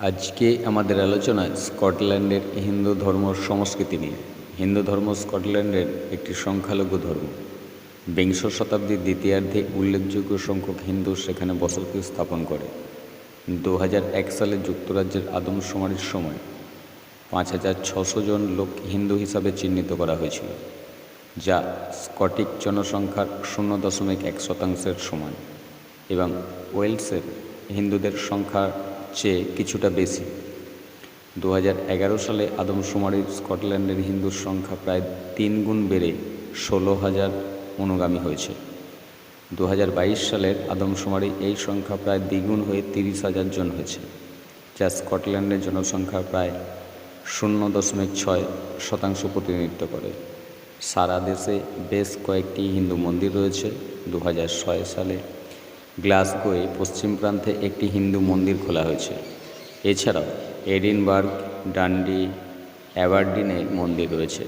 আজকে আমাদের আলোচনা স্কটল্যান্ডের হিন্দু ধর্ম সংস্কৃতি নিয়ে। হিন্দু ধর্ম স্কটল্যান্ডের একটি সংখ্যালঘু ধর্ম। বিংশ শতাব্দীর দ্বিতীয়ার্ধে উল্লেখযোগ্য সংখ্যক হিন্দু সেখানে বসতি স্থাপন করে। দু হাজার এক সালে যুক্তরাজ্যের আদমশুমারির সময় পাঁচ হাজার ছশো জন লোক হিন্দু হিসাবে চিহ্নিত করা হয়েছিল, যা স্কটিক জনসংখ্যার শূন্য দশমিক এক শতাংশের সমান এবং ওয়েলসের হিন্দুদের সংখ্যার চেয়ে কিছুটা বেশি। দু হাজার এগারো সালে আদমশুমারি স্কটল্যান্ডের হিন্দুর সংখ্যা প্রায় তিন গুণ বেড়ে ষোলো হাজার অনুগামী হয়েছে। দু হাজার বাইশ সালের আদমশুমারি এই সংখ্যা প্রায় দ্বিগুণ হয়ে তিরিশ হাজার জন হয়েছে, যা স্কটল্যান্ডের জনসংখ্যার প্রায় শূন্য দশমিক ছয় শতাংশ প্রতিনিধিত্ব করে। সারা দেশে বেশ কয়েকটি হিন্দু মন্দির রয়েছে। দু হাজার ছয় সালে গ্লাসগোয়ে পশ্চিম প্রান্তে একটি হিন্দু মন্দির খোলা হয়েছে। এছাড়াও এডিনবার্গ ডান্ডি অ্যাবারডিনে মন্দির রয়েছে।